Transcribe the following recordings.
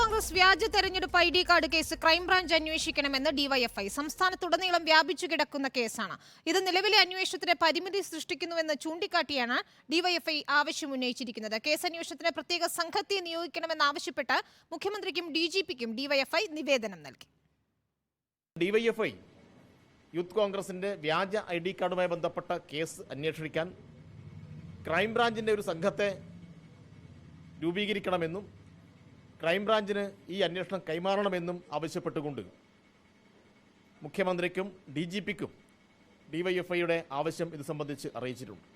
കോൺഗ്രസ് വ്യാജ തെരഞ്ഞെടുപ്പ് I D card case crime branch അന്വേഷിക്കണമെന്ന് ഡിവൈഎഫ്ഐ. സംസ്ഥാനത്തുടനീളം വ്യാപിച്ചു കിടക്കുന്ന കേസാണ്. ഇത് നിലവിലെ അന്വേഷണത്തിന് പരിമിതി സൃഷ്ടിക്കുന്നുവെന്ന് ചൂണ്ടിക്കാട്ടിയാണ് ഡിവൈഎഫ്ഐ ആവശ്യം ഉന്നയിച്ചിരിക്കുന്നത് കേസ് അന്വേഷണത്തിന് പ്രത്യേക സംഘത്തെ നിയോഗിക്കണമെന്നാവശ്യപ്പെട്ട് മുഖ്യമന്ത്രിക്കും ഡി ജി പിക്കും ഡിവൈഎഫ്ഐ നിവേദനം നൽകി. ഡിവൈഎഫ്ഐ യൂത്ത് കോൺഗ്രസിന്റെ വ്യാജ ഐ ഡി കാർഡുമായി ബന്ധപ്പെട്ട കേസ് അന്വേഷിക്കാൻ ക്രൈംബ്രാഞ്ചിന്റെ ഒരു സംഘത്തെ രൂപീകരിക്കണമെന്നും ക്രൈംബ്രാഞ്ചിന് ഈ അന്വേഷണം കൈമാറണമെന്നും ആവശ്യപ്പെട്ടുകൊണ്ട് മുഖ്യമന്ത്രിക്കും ഡി ജി പിക്കും ഡിവൈഎഫ്ഐയുടെ ആവശ്യം ഇത് സംബന്ധിച്ച് അറിയിച്ചിട്ടുണ്ട്.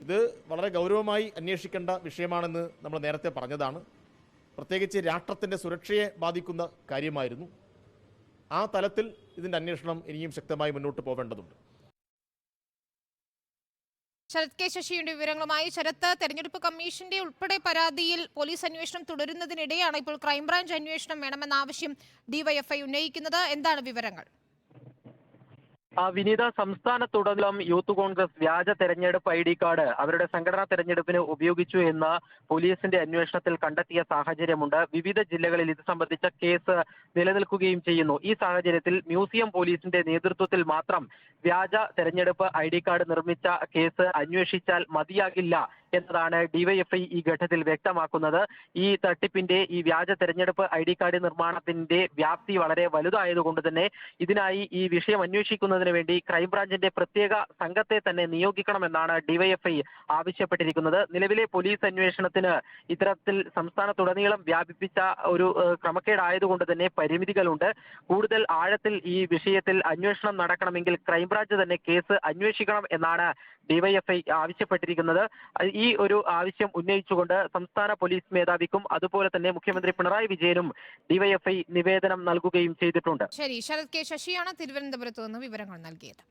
ഇത് വളരെ ഗൗരവമായി അന്വേഷിക്കേണ്ട വിഷയമാണെന്ന് നമ്മൾ നേരത്തെ പറഞ്ഞതാണ്. പ്രത്യേകിച്ച് രാഷ്ട്രത്തിന്റെ സുരക്ഷയെ ബാധിക്കുന്ന കാര്യമായിരുന്നു. ആ തലത്തിൽ ഇതിന്റെ അന്വേഷണം ഇനിയും ശക്തമായി മുന്നോട്ട് പോവേണ്ടതുണ്ട്. ശരത് കെ ശശിയുടെ വിവരങ്ങളുമായി ശരത്ത് തെരഞ്ഞെടുപ്പ് കമ്മീഷന്റെ ഉൾപ്പെടെ പരാതിയിൽ പോലീസ് അന്വേഷണം തുടരുന്നതിനിടെയാണ് ഇപ്പോൾ ക്രൈംബ്രാഞ്ച് അന്വേഷണം വേണമെന്ന ആവശ്യം ഡിവൈഎഫ്ഐ ഉന്നയിക്കുന്നത്. എന്താണ് വിവരങ്ങൾ? വിനീത സംസ്ഥാനത്തുടനീളം യൂത്ത് കോൺഗ്രസ് വ്യാജ തെരഞ്ഞെടുപ്പ് ഐ ഡി കാർഡ് അവരുടെ സംഘടനാ തെരഞ്ഞെടുപ്പിന് ഉപയോഗിച്ചു എന്ന് പോലീസിന്റെ അന്വേഷണത്തിൽ കണ്ടെത്തിയ സാഹചര്യമുണ്ട്. വിവിധ ജില്ലകളിൽ ഇത് സംബന്ധിച്ച കേസ് നിലനിൽക്കുകയും ചെയ്യുന്നു. ഈ സാഹചര്യത്തിൽ മ്യൂസിയം പോലീസിന്റെ നേതൃത്വത്തിൽ മാത്രം വ്യാജ തെരഞ്ഞെടുപ്പ് ഐ കാർഡ് നിർമ്മിച്ച കേസ് അന്വേഷിച്ചാൽ മതിയാകില്ല എന്നതാണ് ഡിവൈഎഫ്ഐ ഈ ഘട്ടത്തിൽ വ്യക്തമാക്കുന്നത്. ഈ തട്ടിപ്പിന്റെ ഈ വ്യാജ തെരഞ്ഞെടുപ്പ് ഐ ഡി കാർഡ് നിർമ്മാണത്തിന്റെ വ്യാപ്തി വളരെ വലുതായതുകൊണ്ട് തന്നെ ഇതിനായി ഈ വിഷയം അന്വേഷിക്കുന്നതിന് വേണ്ടി ക്രൈംബ്രാഞ്ചിന്റെ പ്രത്യേക സംഘത്തെ തന്നെ നിയോഗിക്കണമെന്നാണ് ഡിവൈഎഫ്ഐ ആവശ്യപ്പെട്ടിരിക്കുന്നത്. നിലവിലെ പോലീസ് അന്വേഷണത്തിന് ഇത്തരത്തിൽ സംസ്ഥാനത്തുടനീളം വ്യാപിപ്പിച്ച ഒരു ക്രമക്കേടായതുകൊണ്ട് തന്നെ പരിമിതികളുണ്ട്. കൂടുതൽ ആഴത്തിൽ ഈ വിഷയത്തിൽ അന്വേഷണം നടക്കണമെങ്കിൽ ക്രൈംബ്രാഞ്ച് തന്നെ കേസ് അന്വേഷിക്കണം എന്നാണ് ഡിവൈഎഫ്ഐ ആവശ്യപ്പെട്ടിരിക്കുന്നത്. ഈ ഒരു ആവശ്യം ഉന്നയിച്ചുകൊണ്ട് സംസ്ഥാന പോലീസ് മേധാവിക്കും അതുപോലെ തന്നെ മുഖ്യമന്ത്രി പിണറായി വിജയനും ഡിവൈഎഫ്ഐ നിവേദനം നൽകുകയും ചെയ്തിട്ടുണ്ട്. ശരി ശരത് കെ ശശിയാണ് തിരുവനന്തപുരത്ത് നിന്ന് വിവരങ്ങൾ നൽകിയത്.